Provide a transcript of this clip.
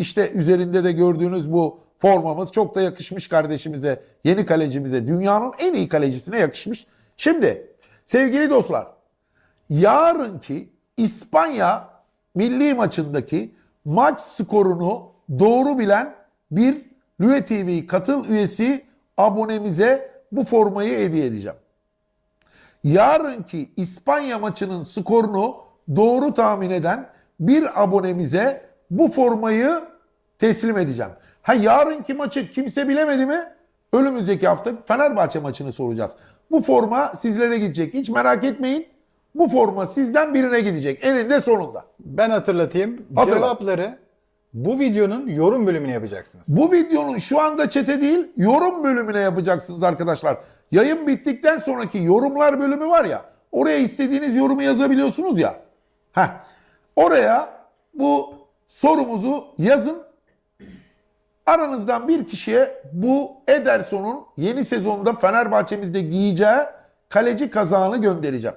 İşte üzerinde de gördüğünüz bu formamız çok da yakışmış kardeşimize, yeni kalecimize, dünyanın en iyi kalecisine yakışmış. Şimdi sevgili dostlar, yarınki İspanya milli maçındaki maç skorunu doğru bilen bir Lüve TV katıl üyesi abonemize bu formayı hediye edeceğim. Yarınki İspanya maçının skorunu doğru tahmin eden bir abonemize bu formayı teslim edeceğim. Ha yarınki maçı kimse bilemedi mi? Önümüzdeki hafta Fenerbahçe maçını soracağız. Bu forma sizlere gidecek. Hiç merak etmeyin. Bu forma sizden birine gidecek. Eninde sonunda. Ben hatırlatayım. Hatırla. Cevapları bu videonun yorum bölümüne yapacaksınız. Bu videonun şu anda çete değil yorum bölümüne yapacaksınız arkadaşlar. Yayın bittikten sonraki yorumlar bölümü var ya. Oraya istediğiniz yorumu yazabiliyorsunuz ya. Heh. Oraya bu sorumuzu yazın. Aranızdan bir kişiye bu Ederson'un yeni sezonda Fenerbahçe'mizde giyeceği kaleci kazağını göndereceğim.